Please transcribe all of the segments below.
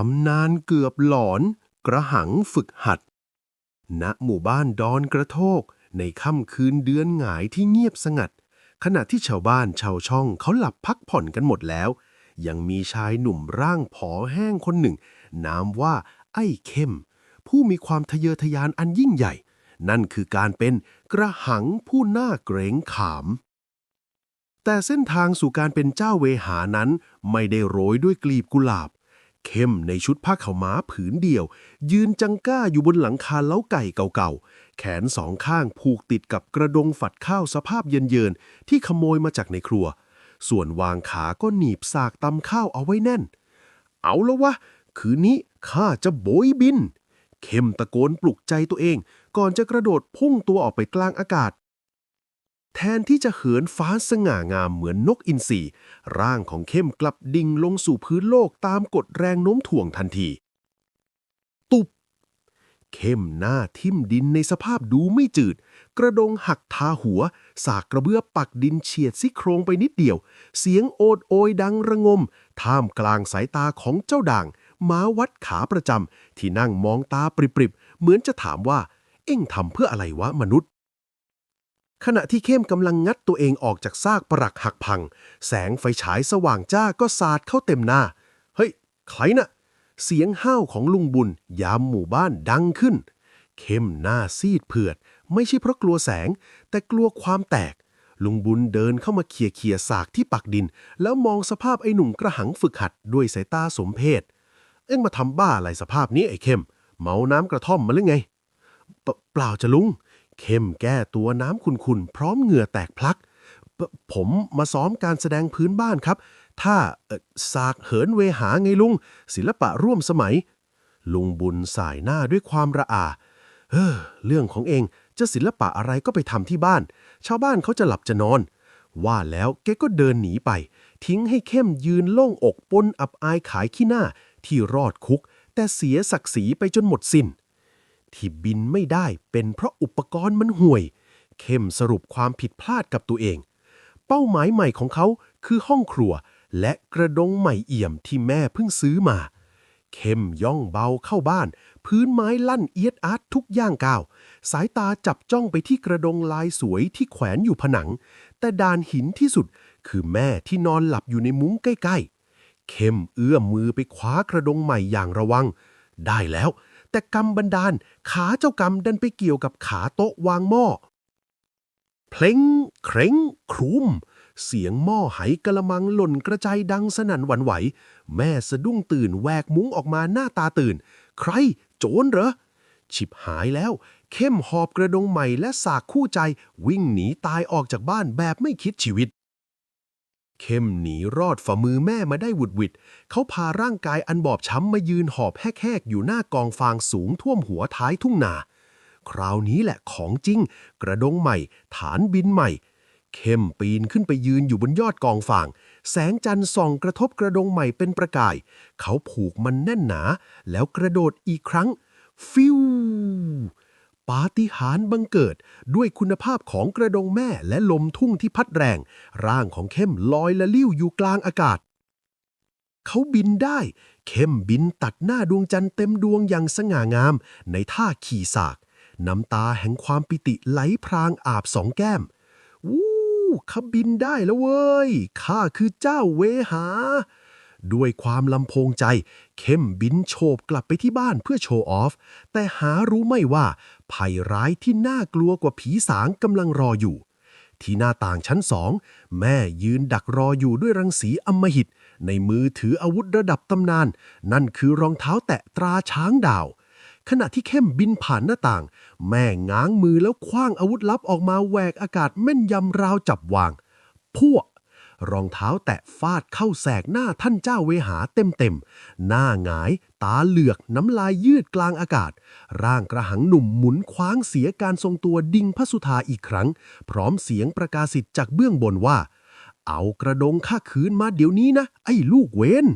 ตำนานเกือบหลอน กระหังฝึกหัด ณ หมู่บ้านดอนกระโทก ในค่ำคืนเดือนหงายที่เงียบสงัด ขณะที่ชาวบ้านชาวช่องเขาหลับพักผ่อนกันหมดแล้ว ยังมีชายหนุ่มร่างผอแห้งคนหนึ่ง นามว่า ไอ้เข้ม ผู้มีความทะเยอทะยานอันยิ่งใหญ่ นั่นคือการเป็นกระหังผู้หน่าเกรงขาม แต่เส้นทางสู่การเป็นเจ้าเวหานั้นไม่ได้โรยด้วยกลีบกุหลาบ เข้มในชุดผ้าขาวม้าผืนเดียว ยืนจังก้าอยู่บนหลังคาเล้าไก่เก่าๆ แขนสองข้างผูกติดกับกระดงฝัดข้าวสภาพเยินๆ ที่ขโมยมาจากในครัว ส่วนวางขาก็หนีบสากตำข้าวเอาไว้แน่น เอาแล้ววะ คืนนี้ข้าจะโบยบิน เข้มตะโกนปลุกใจตัวเอง ก่อนจะกระโดดพุ่งตัวออกไปกลางอากาศ แทนที่จะเหินฟ้าสง่างามเหมือนนกอินทรีร่างของเข้มกลับดิ่งลงสู่พื้นโลกตามกฎแรงโน้มถ่วงทันที ตุบ เข้มหน้าทิ่มดินในสภาพดูไม่จืด กระดงหักทาหัว สากกระเบื้อปักดินเฉียดซี่โครงไปนิดเดียว เสียงโอดโอยดังระงม ท่ามกลางสายตาของเจ้าด่างม้าวัดขาประจำที่นั่งมองตาปริบๆ เหมือนจะถามว่า เอ็งทำเพื่ออะไรวะมนุษย์ ขณะที่เข้มกำลังงัดตัวเองออกจากซากปรักหักพัง แสงไฟฉายสว่างจ้าก็สาดเข้าเต็มหน้า เฮ้ย ใครน่ะ เสียงห้าวของลุงบุญ ยามหมู่บ้านดังขึ้น เข้มหน้าซีดเผือด ไม่ใช่เพราะกลัวแสง แต่กลัวความแตก ลุงบุญเดินเข้ามาเขี่ยเขี่ยๆสากที่ปักดิน แล้วมองสภาพไอ้หนุ่มกระหังฝึกหัดด้วยสายตาสมเพชเอ็งมาทำบ้าอะไรสภาพนี้ไอ้เข้ม เมาน้ำกระท่อมมาหรือไงเปเปล่าจะลุง เข้มแก้ตัวน้ำขุนๆ พร้อมเหงื่อแตกพลัก ผมมาซ้อมการแสดงพื้นบ้านครับ ถ้าสากเหินเวหาไงลุง ศิลปะร่วมสมัย ลุงบุญสายหน้าด้วยความระอาเฮ้อเรื่องของเองจะศิลปะอะไรก็ไปทำที่บ้าน ชาวบ้านเขาจะหลับจะนอน ว่าแล้วแกก็เดินหนีไป ทิ้งให้เข้มยืนโล่งอกปนอับอายขายขี้หน้าที่รอดคุก แต่เสียศักดิ์ศรีไปจนหมดสิน้น ที่บินไม่ได้เป็นเพราะอุปกรณ์มันห่วย เข้มสรุปความผิดพลาดกับตัวเอง เป้าหมายใหม่ของเขาคือห้องครัว และกระดงใหม่เอี่ยมที่แม่เพิ่งซื้อมา เข้มย่องเบาเข้าบ้าน พื้นไม้ลั่นเอียดอาร์ตทุกย่างก้าว สายตาจับจ้องไปที่กระดงลายสวยที่แขวนอยู่ผนัง แต่ดานหินที่สุดคือแม่ที่นอนหลับอยู่ในมุ้งใกล้ๆ เข้มเอื้อมมือไปคว้ากระดงใหม่อย่างระวัง ได้แล้ว แต่กำบันดาล ขาเจ้ากรรมดันไปเกี่ยวกับขาโต๊ะวางหม้อเพลงเคร้งครุม เสียงหม้อไหกระมังหล่นกระจายดังสนั่นหวั่นไหว แม่สะดุ้งตื่นแหวกมุ้งออกมาหน้าตาตื่น ใคร โจรเหรอ ฉิบหายแล้ว เข้มหอบกระดงใหม่และสากคู่ใจ วิ่งหนีตายออกจากบ้านแบบไม่คิดชีวิต เข้มหนีรอดฝ่ามือแม่มาได้วุดวิดเขาพาร่างกายอันบอบช้ำมายืนหอบแหกๆอยู่หน้ากองฟางสูงท่วมหัวท้ายทุ่งนา คราวนี้แหละของจริง กระดงใหม่ ฐานบินใหม่ เข้มปีนขึ้นไปยืนอยู่บนยอดกองฟาง แสงจันทร์ส่องกระทบกระดงใหม่เป็นประกาย เขาผูกมันแน่นหนา แล้วกระโดดอีกครั้ง ฟิว ปาฏิหาริย์บังเกิด ด้วยคุณภาพของกระดงแม่และลมทุ่งที่พัดแรง ร่างของเข้มลอยละลิ้วอยู่กลางอากาศ เขาบินได้ เข้มบินตัดหน้าดวงจันทร์เต็มดวงอย่างสง่างาม ในท่าขี่สาก น้ำตาแห่งความปิติไหลพรางอาบสองแก้ม วู้ข้าบินได้แล้วเว้ยข้าคือเจ้าเวหา ด้วยความลำโพงใจ เข้มบินโฉบกลับไปที่บ้านเพื่อโชว์ออฟ แต่หารู้ไม่ว่าภัยร้ายที่น่ากลัวกว่าผีสางกำลังรออยู่ ที่หน้าต่างชั้นสอง แม่ยืนดักรออยู่ด้วยรังสีอำมหิต ในมือถืออาวุธระดับตำนาน นั่นคือรองเท้าแตะตราช้างดาว ขณะที่เข้มบินผ่านหน้าต่าง แม่ง้างมือแล้วคว้างอาวุธลับออกมาแหวกอากาศแม่นยำราวจับวาง พวก รองเท้าแตะฟาดเข้าแสกหน้าท่านเจ้าเวหาเต็มๆ หน้าหงาย ตาเหลือกน้ำลายยืดกลางอากาศ ร่างกระหังหนุ่มหมุนคว้างเสียการทรงตัวดิ่งพระสุธาอีกครั้ง พร้อมเสียงประกาศสิทธิ์จากเบื้องบนว่า เอากระดงข้าคืนมาเดี๋ยวนี้นะ ไอ้ลูกเวน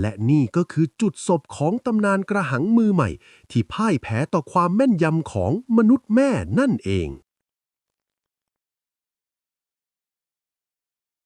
และนี่ก็คือจุดศพของตำนานกระหังมือใหม่ ที่พ่ายแพ้ต่อความแม่นยำของมนุษย์แม่นั่นเอง